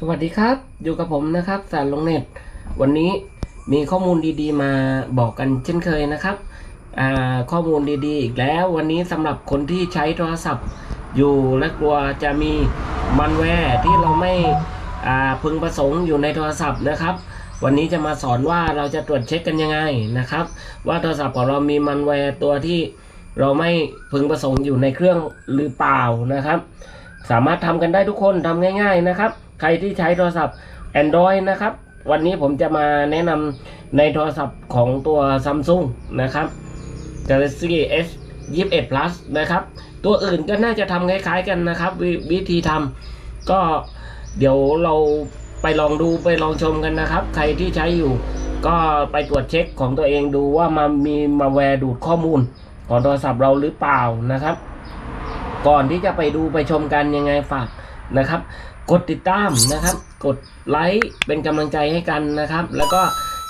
สวัสดีครับ อยู่กับผมนะครับสารลงเน็ต วันนี้มีข้อมูลดีๆ มาบอกกันเช่นเคยนะครับข้อมูลดีๆ อีกแล้ววันนี้สำหรับคนที่ใช้โทรศัพท์อยู่และกลัวจะมีมันแวร์ที่เราไม่พึงประสงค์อยู่ในโทรศัพท์นะครับ วันนี้จะมาสอนว่าเราจะตรวจเช็คกันยังไงนะครับ ว่าโทรศัพท์ของเรามีมันแวร์ตัวที่เราไม่พึงประสงค์อยู่ในเครื่องหรือเปล่านะครับ สามารถทำกันได้ทุกคนทำง่าย ๆนะครับ ใครที่ใช้โทรศัพท์ Android นะครับ วันนี้ผมจะมาแนะนำในโทรศัพท์ของตัว Samsung นะครับ Galaxy S 21 Plus นะครับ ตัวอื่นก็น่าจะทำคล้ายๆกันนะครับววิธีทำก็เดี๋ยวเราไปลองดูไปลองชมกันนะครับ ใครที่ใช้อยู่ ก็ไปตรวจเช็คของตัวเองดูว่ามันมีมาแวร์ดูดข้อมูล ของโทรศัพท์เราหรือเปล่านะครับ ก่อนที่จะไปดูไปชมกันยังไงฝากนะครับ กดติดตามนะครับ กดไลค์เป็นกำลังใจให้กันนะครับ แล้วก็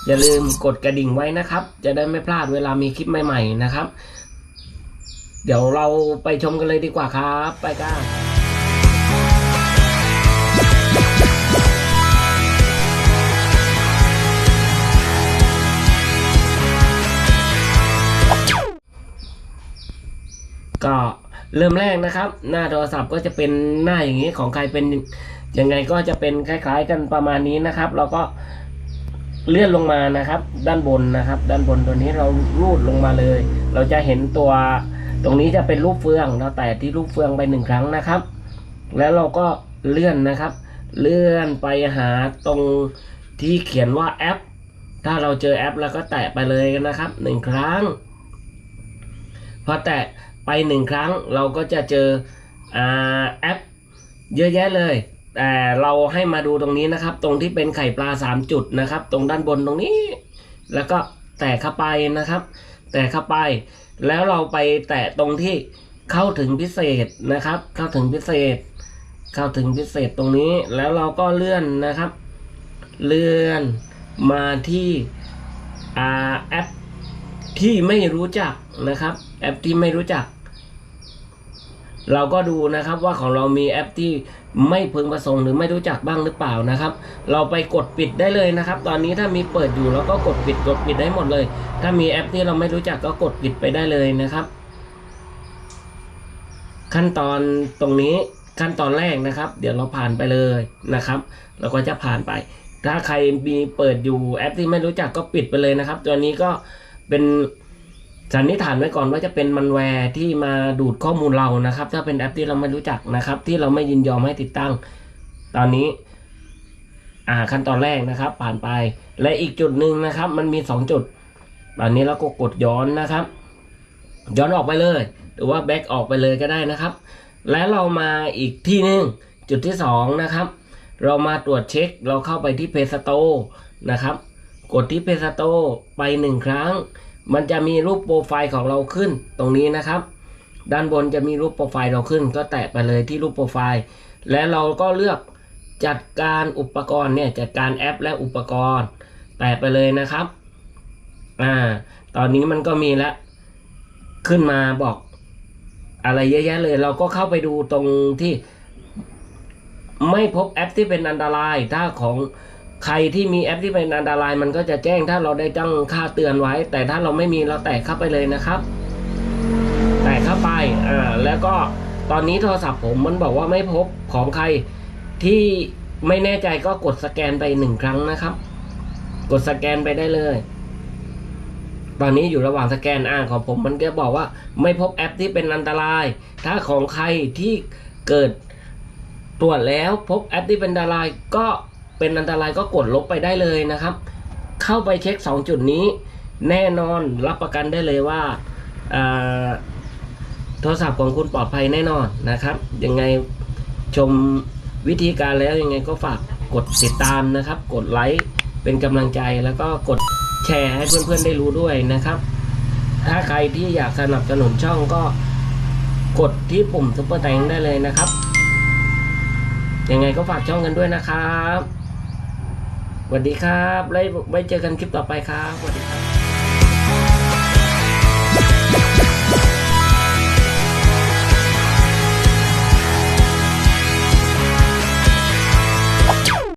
อย่าลืมกดกระดิ่งไว้นะครับ จะได้ไม่พลาดเวลามีคลิปใหม่ๆนะครับ เดี๋ยวเราไปชมกันเลยดีกว่าครับ ไปกันก็เริ่มแรกนะครับ หน้าโทรศัพท์ก็จะเป็นหน้าอย่างนี้ของใครเป็น ยังไงก็จะเป็นคล้ายๆกันประมาณนี้นะครับ เราก็เลื่อนลงมานะครับ ด้านบนนะครับ ด้านบนตัวนี้เราลูดลงมาเลย เราจะเห็นตัวตรงนี้จะเป็นรูปเฟืองเราแตะที่รูปเฟืองไปหนึ่งครั้งนะครับ แล้วเราก็เลื่อนนะครับ เลื่อนไปหาตรงที่เขียนว่าแอป ถ้าเราเจอแอปแล้วก็แตะไปเลยนะครับหนึ่งครั้ง พอแตะไปหนึ่งครั้งเราก็จะเจออแอป เยอะแยะเลย แต่เราให้มาดูตรงนี้นะครับ ตรงที่เป็นไข่ปลาสามจุดนะครับ ตรงด้านบนตรงนี้ แล้วก็แตะเข้าไปนะครับ แตะเข้าไป แล้วเราไปแตะตรงที่เข้าถึงพิเศษนะครับ เข้าถึงพิเศษ เข้าถึงพิเศษตรงนี้ แล้วเราก็เลื่อนนะครับ เลื่อนมาที่อแอปที่ไม่รู้จักนะครับ แอปที่ไม่รู้จัก เราก็ดูนะครับว่าของเรามีแอปที่ไม่พึงประสงค์หรือไม่รู้จักบ้างหรือเปล่านะครับ เราไปกดปิดได้เลยนะครับ ตอนนี้ถ้ามีเปิดอยู่เราก็กดปิดกดปิดได้หมดเลย ถ้ามีแอปที่เราไม่รู้จักก็กดปิดไปได้เลยนะครับ ขั้นตอนตรงนี้ขั้นตอนแรกนะครับ เดี๋ยวเราผ่านไปเลยนะครับ เราก็จะผ่านไป ถ้าใครมีเปิดอยู่แอปที่ไม่รู้จักก็ปิดไปเลยนะครับ ตัวนี้ก็เป็น สันนิษฐานไว้ก่อนว่าจะเป็นมันแวร์ที่มาดูดข้อมูลเรานะครับ ถ้าเป็นแอปที่เราไม่รู้จักนะครับ ที่เราไม่ยินยอมให้ติดตั้ง ตอนนี้อ่าขั้นตอนแรกนะครับ ผ่านไป และอีกจุดหนึ่งนะครับ มันมีสองจุดตอนนี้เราก็กดย้อนนะครับ ย้อนออกไปเลย หรือว่าแบ็กออกไปเลยก็ได้นะครับ และเรามาอีกที่หนึ่งจุดที่สองนะครับ เรามาตรวจเช็คเราเข้าไปที่เพจสโตนะครับ กดที่เพจสโตไปหนึ่งครั้ง มันจะมีรูปโปรไฟล์ของเราขึ้นตรงนี้นะครับ ด้านบนจะมีรูปโปรไฟล์เราขึ้น ก็แตะไปเลยที่รูปโปรไฟล์ และเราก็เลือกจัดการอุปกรณ์เนี่ยจัดการแอปและอุปกรณ์ แตะไปเลยนะครับอ่าตอนนี้มันก็มีแล้วขึ้นมาบอกอะไรเยอะแยะเลย เราก็เข้าไปดูตรงที่ไม่พบแอปที่เป็นอันตรายถ้าของ ใครที่มีแอปที่เป็นอันตรายมันก็จะแจ้งถ้าเราได้ตั้งค่าเตือนไว้ แต่ถ้าเราไม่มีเราแตะเข้าไปเลยนะครับ แตะเข้าไปอ่าแล้วก็ตอนนี้โทรศัพท์ผมมันบอกว่าไม่พบของใครที่ไม่แน่ใจก็กดสแกนไปหนึ่งครั้งนะครับ กดสแกนไปได้เลย ตอนนี้อยู่ระหว่างสแกนอ่างของผมมันก็บอกว่า ไม่พบแอปที่เป็นอันตราย ถ้าของใครที่เกิดตรวจแล้วพบแอปที่เป็นอันตรายก็ เป็นอันตรายก็กดลบไปได้เลยนะครับ เข้าไปเช็ค 2 จุดนี้ แน่นอนรับประกันได้เลยว่าโทรศัพท์ของคุณปลอดภัยแน่นอนนะครับ ยังไงชมวิธีการแล้วยังไงก็ฝากกดติดตามนะครับ กดไลค์เป็นกำลังใจแล้วก็กดแชร์ให้เพื่อนๆได้รู้ด้วยนะครับ ถ้าใครที่อยากสนับสนุนช่องก็กดที่ปุ่มซุปเปอร์แตงได้เลยนะครับ ยังไงก็ฝากช่องกันด้วยนะครับ สวัสดีครับไว้ไว้เจอกันคลิปต่อไปครับสวัสดีครับ